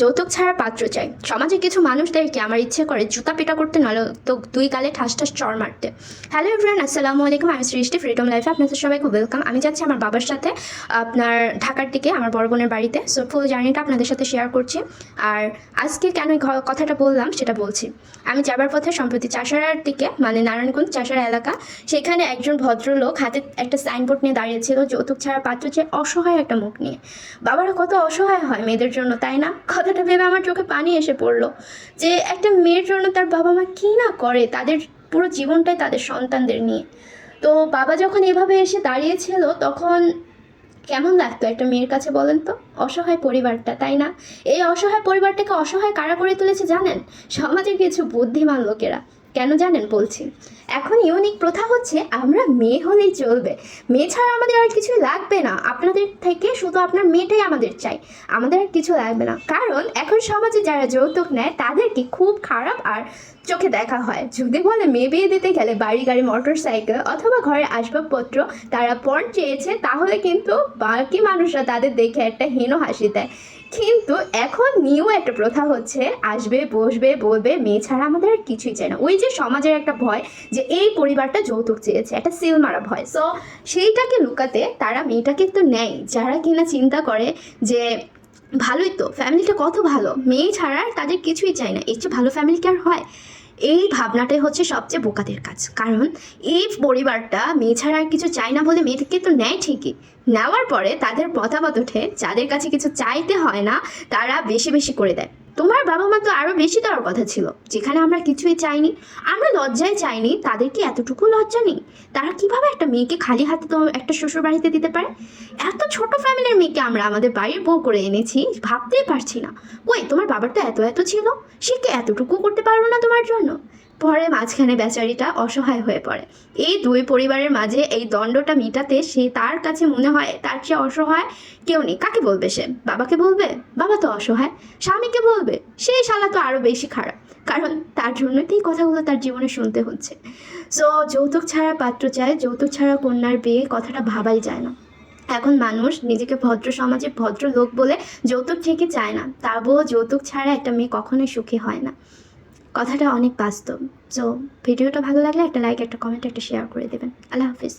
যৌতুক ছাড়া পাত্র চাই। সমাজে কিছু মানুষদেরকে আমার ইচ্ছে করে জুতা পিটা করতে নলে তো দুই গালে ঠাস ঠাস চড় মারতে। হ্যালো এভরিয়ান আসসালামু আলাইকুম, আমি সৃষ্টি ফ্রিডম লাইফে আপনাদের সবাইকে ওয়েলকাম আমি যাচ্ছি আমার বাবার সাথে, আপনার ঢাকার দিকে, আমার বড় বোনের বাড়িতে। সো ফুল জার্নিটা আপনাদের সাথে শেয়ার করছি। আর আজকে কেন কথাটা বললাম, সেটা বলছি। আমি যাবার পথে সম্প্রতি চাষারার দিকে মানে নারায়ণগঞ্জ চাষারা এলাকা, সেখানে একজন ভদ্রলোক হাতে একটা সাইনবোর্ড নিয়ে দাঁড়িয়েছিল, যৌতুক ছাড়া পাত্র চেয়ে অসহায় একটা মুখ নিয়ে। বাবারা কত অসহায় হয় মেয়েদের জন্য, তাই না? কথাটা ভেবে আমার চোখে পানি এসে পড়ল যে একটা মেয়ের জন্য তার বাবা মা কী না করে তাদের পুরো জীবনটাই তাদের সন্তানদের নিয়ে। তো বাবা যখন এভাবে এসে দাঁড়িয়েছিল তখন কেমন লাগতো একটা মেয়ের কাছে বলেন তো? অসহায় পরিবারটা, তাই না? এই অসহায় পরিবারটাকে অসহায় কারা করে তুলেছে জানেন? সমাজের কিছু বুদ্ধিমান লোকেরা। কেন জানেন বলছি? এখন ইউনিক প্রথা হচ্ছে আমরা মেয়ে হলেই চলবে। মেয়ে ছাড়া আমাদের আর কিছু লাগবে না। আপনাদের থেকে শুধু আপনার মেয়েটাই আমাদের চাই। আমাদের আর কিছু লাগবে না। কারণ এখন সমাজে যারা যৌতুক নেয়, তাদেরকে খুব খারাপ আর চোখে দেখা হয়। যদি বলে মেয়ে বিয়ে দিতে গেলে বাড়ি গাড়ি মোটর সাইকেল অথবা ঘরের আসবাবপত্র তারা পণ চেয়েছে, তাহলে কিন্তু বাকি মানুষরা তাদের দেখে একটা হীন হাসি দেয়। কিন্তু এখন নিউ একটা প্রথা হচ্ছে, আসবে, বসবে, বলবে, মেয়ে ছাড়া আমাদের আর কিছুই চাই না। ওই যে সমাজের একটা ভয় যে এই পরিবারটা যৌতুক চেয়েছে, একটা সিল মারা ভয়। সো সেইটাকে লুকাতে তারা মেয়েটাকে তো নেয়। যারা কিনা চিন্তা করে যে, ভালোই তো ফ্যামিলিটা কত ভালো। মেয়ে ছাড়া তাদের কিছুই চাই না। এর চেয়ে ভালো ফ্যামিলি কি আর হয়? এই ভাবনাটাই হচ্ছে সবচেয়ে বোকাদের কাজ। কারণ এই পরিবারটা মেয়ে ছাড়া আর কিছু চায় না বলে মেয়েদেরকে তো নেয় ঠিকই। নেওয়ার পরে তাদের মতামত ওঠে, যাদের কাছে কিছু চাইতে হয় না, তারা বেশি বেশি করে দেয়। তোমার বাবা মা তো আরও বেশি দেওয়ার কথা ছিল, যেখানে আমরা কিছুই চাইনি, আমরা লজ্জায় চাইনি তাদের কি এতটুকু লজ্জা নেই। তারা কীভাবে একটা মেয়েকে খালি হাতে তো একটা শ্বশুর বাড়িতে দিতে পারে? এত ছোট ফ্যামিলির মেয়েকে আমরা আমাদের বাড়ির বউ করে এনেছি, ভাবতেই পারছি না। ওই তোমার বাবার তো এত এত ছিল, সে কি এতটুকু করতে পারব না তোমার জন্য? পরে মাঝখানে বেচারিটা অসহায় হয়ে পড়ে। এই দুই পরিবারের মাঝে এই দণ্ডটা মিটাতে সে তার কাছে মনে হয় তার চেয়ে অসহায় কেউ নেই। কাকে বলবে সে? বাবাকে বলবে? বাবা তো অসহায়। স্বামীকে বলবে? সেই শালা তো আরও বেশি খারাপ। কারণ তার জন্যই তো এই কথাগুলো তার জীবনে শুনতে হচ্ছে। সো যৌতুক ছাড়া পাত্র চায়, যৌতুক ছাড়া কন্যার বিয়ে কথাটা ভাবাই যায় না। এখন মানুষ নিজেকে ভদ্র সমাজে ভদ্র লোক বলে যৌতুক ঠিকই চায় না। তবুও যৌতুক ছাড়া একটা মেয়ে কখনোই সুখী হয় না। কথাটা অনেক বাস্তব। সো ভিডিওটা ভালো লাগলে একটা লাইক একটা কমেন্ট একটা শেয়ার করে দেবেন। আল্লাহ হাফিজ।